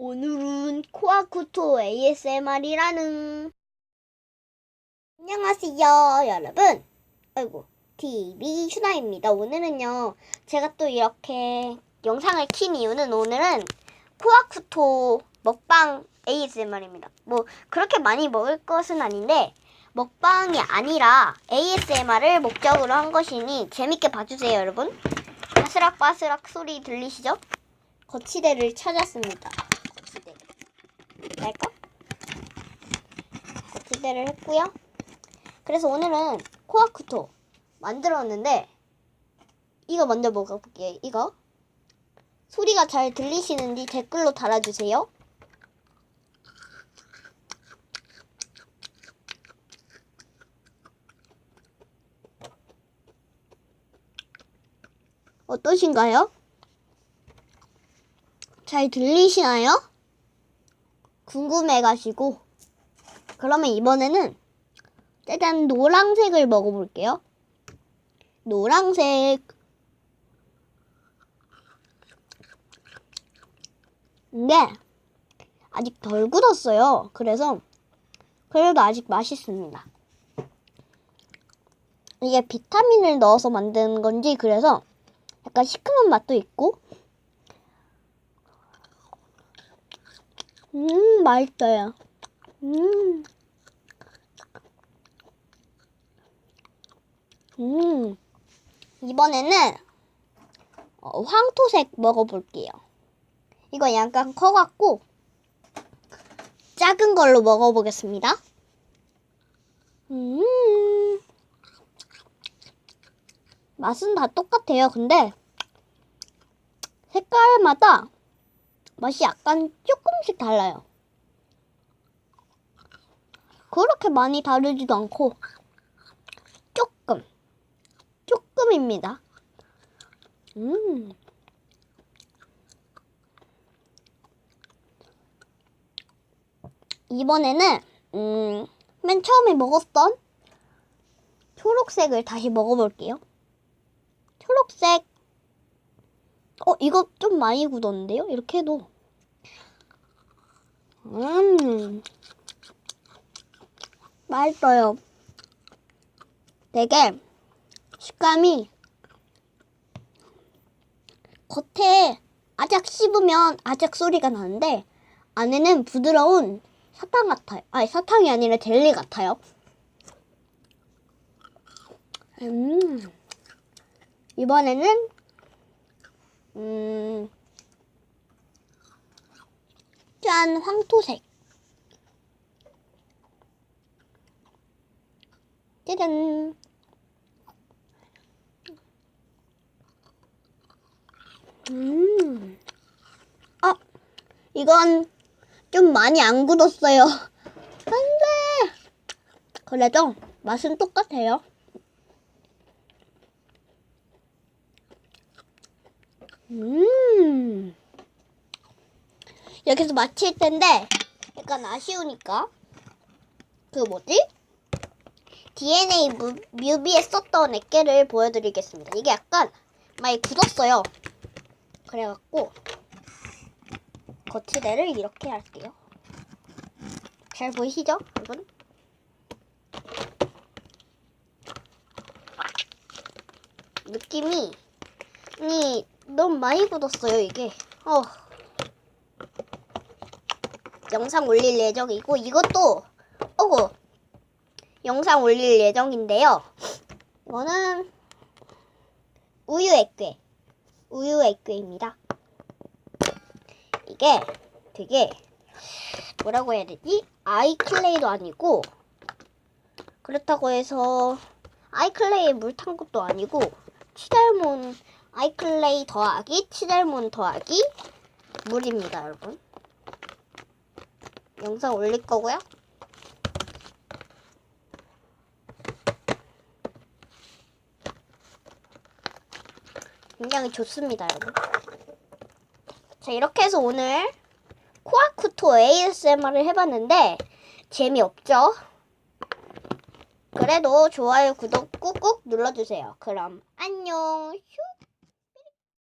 오늘은 코아쿠토 ASMR이라는. 안녕하세요 여러분. 아이고 TV 슈나입니다 오늘은요. 제가 또 이렇게 영상을 킨 이유는 오늘은 코아쿠토 먹방 ASMR입니다. 뭐 그렇게 많이 먹을 것은 아닌데 먹방이 아니라 ASMR을 목적으로 한 것이니 재밌게 봐주세요 여러분. 바스락바스락 소리 들리시죠? 거치대를 찾았습니다. 거치대. 날까? 거치대를 했고요. 그래서 오늘은 코아쿠토 만들었는데 이거 먼저 먹어볼게요. 이거 소리가 잘 들리시는지 댓글로 달아주세요. 어떠신가요? 잘 들리시나요? 궁금해가지고. 그러면 이번에는 짜잔 노랑색을 먹어볼게요. 노랑색. 근데 아직 덜 굳었어요. 그래서 그래도 아직 맛있습니다. 이게 비타민을 넣어서 만든 건지 그래서 약간 시큼한 맛도 있고 음, 맛있어요. 음. 음. 이번에는 어, 황토색 먹어볼게요. 이거 약간 커갖고 작은 걸로 먹어보겠습니다. 음. 맛은 다 똑같아요. 근데 색깔마다 맛이 약간 조금씩 달라요. 그렇게 많이 다르지도 않고 조금 조금입니다. 음. 이번에는 음, 맨 처음에 먹었던 초록색을 다시 먹어볼게요. 초록색 어, 이거 좀 많이 굳었는데요? 이렇게 해도. 음. 맛있어요. 되게 식감이 겉에 아작 씹으면 아작 소리가 나는데 안에는 부드러운 사탕 같아요. 아니, 사탕이 아니라 젤리 같아요. 음. 이번에는 음, 짠, 황토색. 짜잔. 음, 아, 이건 좀 많이 안 굳었어요. 안 돼! 그래도 맛은 똑같아요. 음. 여기서 마칠 텐데 약간 아쉬우니까 그 뭐지? DNA 뮤, 뮤비에 썼던 액계를 보여드리겠습니다. 이게 약간 많이 굳었어요. 그래갖고 거치대를 이렇게 할게요. 잘 보이시죠, 여러분? 느낌이 이 너무 많이 굳었어요 이게. 어. 영상 올릴 예정이고 이것도 어구 영상 올릴 예정인데요. 이거는 우유 액괴 우유 액괴입니다. 이게 되게 뭐라고 해야 되지? 아이클레이도 아니고 그렇다고 해서 아이클레이에 물탄 것도 아니고 치달몬 아이클레이 더하기 치달몬 더하기 물입니다, 여러분. 영상 올릴 거고요. 굉장히 좋습니다, 여러분. 자, 이렇게 해서 오늘 코아쿠토 ASMR을 해봤는데 재미없죠? 그래도 좋아요, 구독 꾹꾹 눌러주세요. 그럼 안녕. 휴.